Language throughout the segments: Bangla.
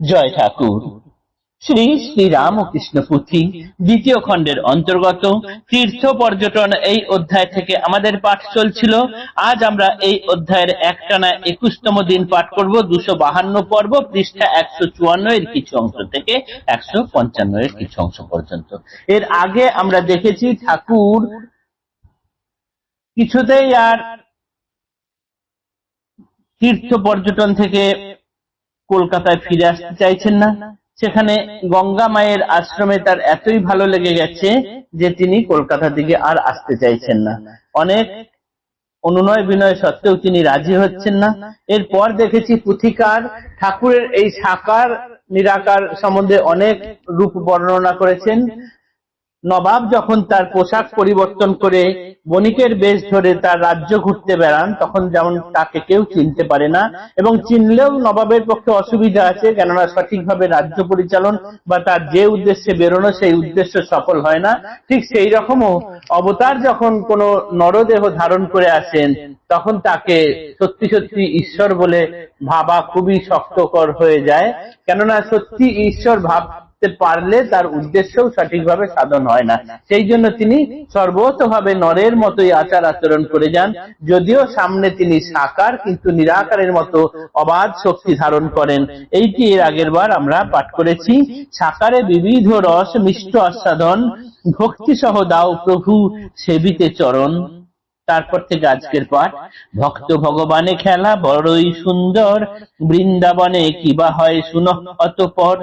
জয় ঠাকুর। শ্রী শ্রী রামকৃষ্ণ পুঁথি দ্বিতীয় খণ্ডের অন্তর্গত, তীর্থ পর্যটন এই অধ্যায় থেকে আমাদের পাঠ চলছিল। আজ আমরা এই অধ্যায়ের একটানা একুশতম দিন পাঠ করব, দুশো বাহান্ন পর্ব পৃষ্ঠা একশো চুয়ান্ন এর কিছু অংশ থেকে একশো পঞ্চান্ন এর কিছু অংশ পর্যন্ত। এর আগে আমরা দেখেছি ঠাকুর কিছুতেই আর তীর্থ পর্যটন থেকে কলকাতায় ফিরে আসতে চাইছেন না। সেখানে গঙ্গা মায়ের আশ্রমে তার এতই ভালো লেগে গেছে যে তিনি কলকাতা দিকে আর আসতে চাইছেন না। অনেক অনুনয় বিনয় সত্ত্বেও তিনি রাজি হচ্ছেন না। এরপর দেখেছি পুথিকার ঠাকুরের এই সাকার নিরাকার সম্বন্ধে অনেক রূপ বর্ণনা করেছেন। নবাব যখন তার পোশাক পরিবর্তন করে বণিকের বেশ ধরে তার রাজ্য ঘুরতে বেড়ান, তখন যেমন তাকে কেউ চিনতে পারে না এবং চিনলেও নবাবের পক্ষে অসুবিধা আছে, কেননা সঠিকভাবে রাজ্য পরিচালন বা তার যে উদ্দেশ্যে বেরোনো সেই উদ্দেশ্য সফল হয় না। ঠিক সেই রকমও অবতার যখন কোনো নরদেহ ধারণ করে আসেন, তখন তাকে সত্যি সত্যি ঈশ্বর বলে ভাবা খুবই শক্তকর হয়ে যায়। কেননা সত্যি ঈশ্বর ভাব করতে পারলে তার উদ্দেশ্যও সঠিকভাবে সাধন হয় না। সেই জন্য তিনি সর্বতভাবে নরের মতোই আচার আচরণ করে যান। যদিও সামনে তিনি সাকার, কিন্তু নিরাকারের মতো অবাধ শক্তি ধারণ করেন। এইটি এর আগের বার আমরা পাঠ করেছি? সাকারে বিবিধ রস মিষ্ট আস্বাদন ভক্তি সহ দাও প্রভু সেবিতে চরণ। তারপর থেকে আজকের পাঠ। ভক্ত ভগবানে খেলা বড়ই সুন্দর, বৃন্দাবনে কিবা হয় শুন অতপর।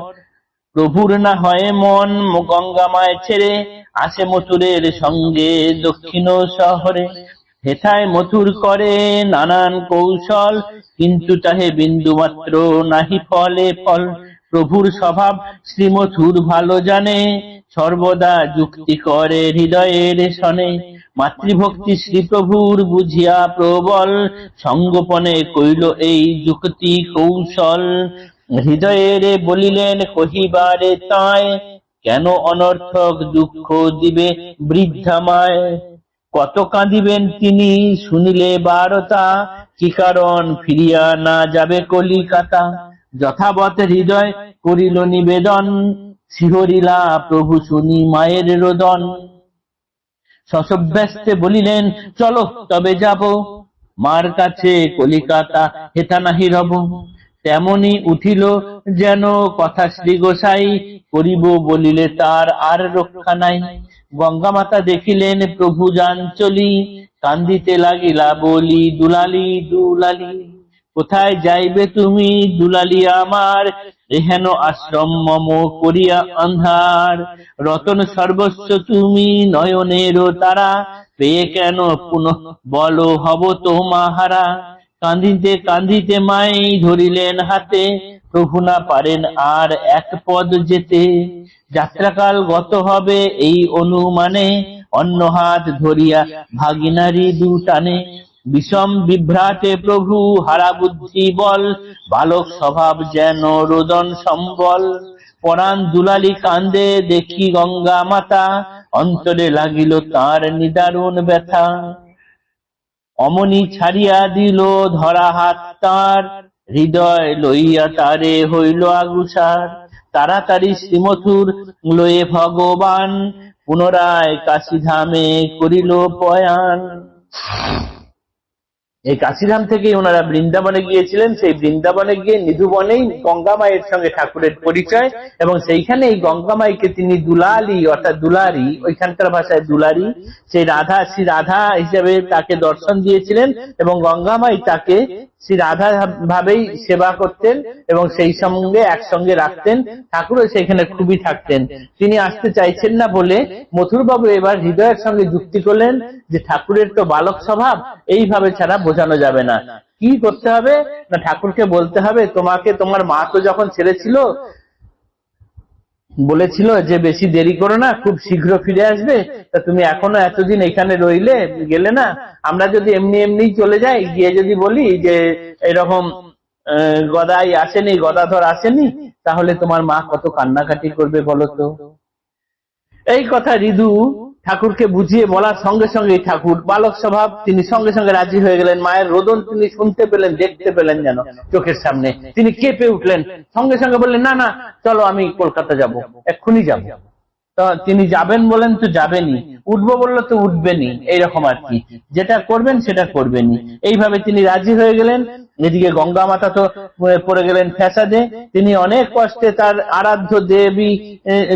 প্রভুর না হয় মন, গঙ্গামায় ছেড়ে আসে মথুরের সঙ্গে দক্ষিণ শহরে। হেথায় মথুর করে নানান কৌশল, কিন্তু তাহে বিন্দু মাত্র নাহি ফলে ফল। প্রভুর স্বভাব শ্রীমথুর ভালো জানে, সর্বদা যুক্তি করে হৃদয়ের সনে। মাতৃভক্তি শ্রীপ্রভুর বুঝিয়া প্রবল, সঙ্গোপনে কইল এই যুক্তি কৌশল। হৃদয়ের বলিলেন, কহিবারে তাই, কেন অনর্থক দুঃখ দিবে বৃদ্ধামায় কত কাঁদিবেন তিনি, শুনিলে বারতা, কি কারণ ফিরিয়া না যাবে কলিকাতা? যথাবত হৃদয় করিল নিবেদন শিহরিলা প্রভু শুনি মায়ের রোদন। শশব্যস্তে বলিলেন, চলো, তবে যাব। মার কাছে কলিকাতা হেতা নাহি রব। তেমনি উঠিল যেন কথা শ্রী গোসাই করিব বলিলে তার আর রক্ষা নাই। গঙ্গা মাতা দেখিলেন, প্রভু যান চলি, কান্দিতে লাগিলা বলি, দুলালি দুলালি, কোথায় যাইবে তুমি, দুলালি আমার? এহেন আশ্রম মম করিয়া আন্ধার রতন সর্বস্ব তুমি, নয়নেরও তারা, পেয়ে কেন পুনঃ বলো হব তোমাহারা? কান্দিতে কান্দিতে মাই ধরিলেন হাতে। প্রভু না পারেন আর এক পদ যেতে। যাত্রাকাল গত হবে এই অনুমানে। অন্য হাত ধরিয়া ভাগিনারি দু টানে। বিষম বিভ্রাটে প্রভু হারা বুদ্ধি বল। বালক স্বভাব যেন রোদন সম্বল। পরাণ দুলালি কান্দে দেখি গঙ্গা মাতা। অন্তরে লাগিল তার নিদারুণ ব্যথা। অমনি ছাড়িয়া দিল ধরা হাত তার। হৃদয় লইয়া তারে হইল আগুসার। তাড়াতাড়ি শ্রীমথুর লয়ে ভগবান। পুনরায় কাশিধামে করিল পয়ান। এই কাশিধাম থেকে ওনারা বৃন্দাবনে গিয়েছিলেন। সেই বৃন্দাবনে গিয়ে নিধুবনেই গঙ্গা মায়ের সঙ্গে ঠাকুরের পরিচয় এবং সেইখানে এই গঙ্গা মাইকে তিনি দুলালি, অর্থাৎ দুলারি, ওইখানকার ভাষায় দুলারি, সেই রাধা, শ্রী রাধা হিসেবে তাকে দর্শন দিয়েছিলেন এবং গঙ্গা মাই তাকে শ্রী রাধা ভাবেই সেবা করতেন এবং সেই সঙ্গে একসঙ্গে রাখতেন। ঠাকুরও সেখানে খুবই থাকতেন। তিনি আসতে চাইছেন না বলে মথুরবাবু এবার হৃদয়ের সঙ্গে যুক্তি করলেন যে ঠাকুরের তো বালক স্বভাব, এইভাবে ছাড়া বোঝানো যাবে না। কি করতে হবে? না ঠাকুরকে বলতে হবে, তোমাকে তোমার মা তো যখন ছেড়েছিল বলেছিল যে বেশি দেরি করো না, খুব শীঘ্র ফিরে আসবে। তা তুমি এখনও এতদিন এখানে রইলে, গেলে না। আমরা যদি এমনি এমনি চলে যাই, গিয়ে যদি বলি যে এরকম গদাই আসেনি, গদাধর আসেনি, তাহলে তোমার মা কত কান্নাকাটি করবে বলো তো? এই কথা রিদু ঠাকুরকে বুঝিয়ে বলার সঙ্গে সঙ্গে ঠাকুর, বালক স্বভাব, তিনি সঙ্গে সঙ্গে রাজি হয়ে গেলেন, মায়ের রোদন তিনি শুনতে পেলেন, দেখতে পেলেন যেন চোখের সামনে। তিনি কেঁপে উঠলেন, সঙ্গে সঙ্গে বললেন, না না, চলো আমি কলকাতা যাব, এক্ষুনি যাব। তিনি যাবেন বলেন তো যাবেনি উঠবো বলল তো উঠবেনি এইরকম আর কি। যেটা করবেন সেটা করবেনি এইভাবে তিনি রাজি হয়ে গেলেন। এদিকে গঙ্গা মাতা তো পড়ে গেলেন ফ্যাসাদে। তিনি অনেক কষ্টে তার আরাধ্য দেবী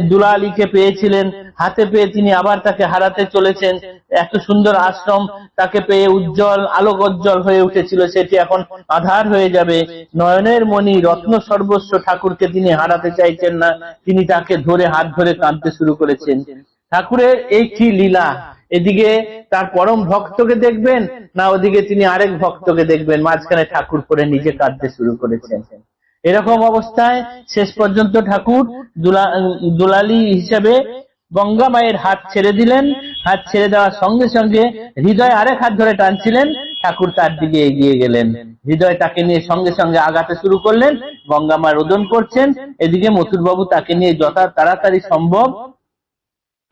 দুলালিকে পেয়েছিলেন। হাতে পেয়ে তিনি আবার তাকে হারাতে চলেছেন। এত সুন্দর আশ্রম তাকে পেয়ে উজ্জ্বল, আলোকোজ্জ্বল হয়ে উঠেছিল। সেটি এখন আধার হয়ে যাবে। নয়নের মণি রত্ন সর্বস্ব ঠাকুরকে তিনি হারাতে চাইছেন না। তিনি তাকে ধরে হাত ধরে কাঁদতে শুরু করেছেন। ঠাকুরের এই কি লীলা? এদিকে তার পরম ভক্তকে দেখবেন না ওদিকে তিনি আরেক ভক্তকে দেখবেন? মাঝখানে ঠাকুর করে নিজে কাঁদতে শুরু করেছেন। এরকম অবস্থায় শেষ পর্যন্ত ঠাকুর দুলা- দুলালি হিসেবে গঙ্গা মায়ের হাত ছেড়ে দিলেন, হাত ছেড়ে দেওয়ার সঙ্গে সঙ্গে হৃদয় আরেক হাত ধরে টানছিলেন, ঠাকুর তার দিকে এগিয়ে গেলেন। হৃদয় তাকে নিয়ে সঙ্গে সঙ্গে আগাতে শুরু করলেন, গঙ্গা মা রোদন করছেন, এদিকে মথুরবাবু তাকে নিয়ে যথা তাড়াতাড়ি সম্ভব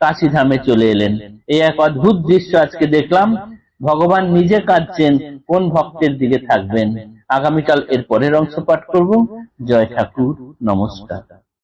কাশিধামে চলে এলেন। এই এক অদ্ভুত দৃশ্য আজকে দেখলাম, ভগবান নিজে কাঁদছেন, কোন ভক্তের দিকে থাকবেন? আগামীকাল এর পরের অংশ পাঠ করব। জয় ঠাকুর, নমস্কার।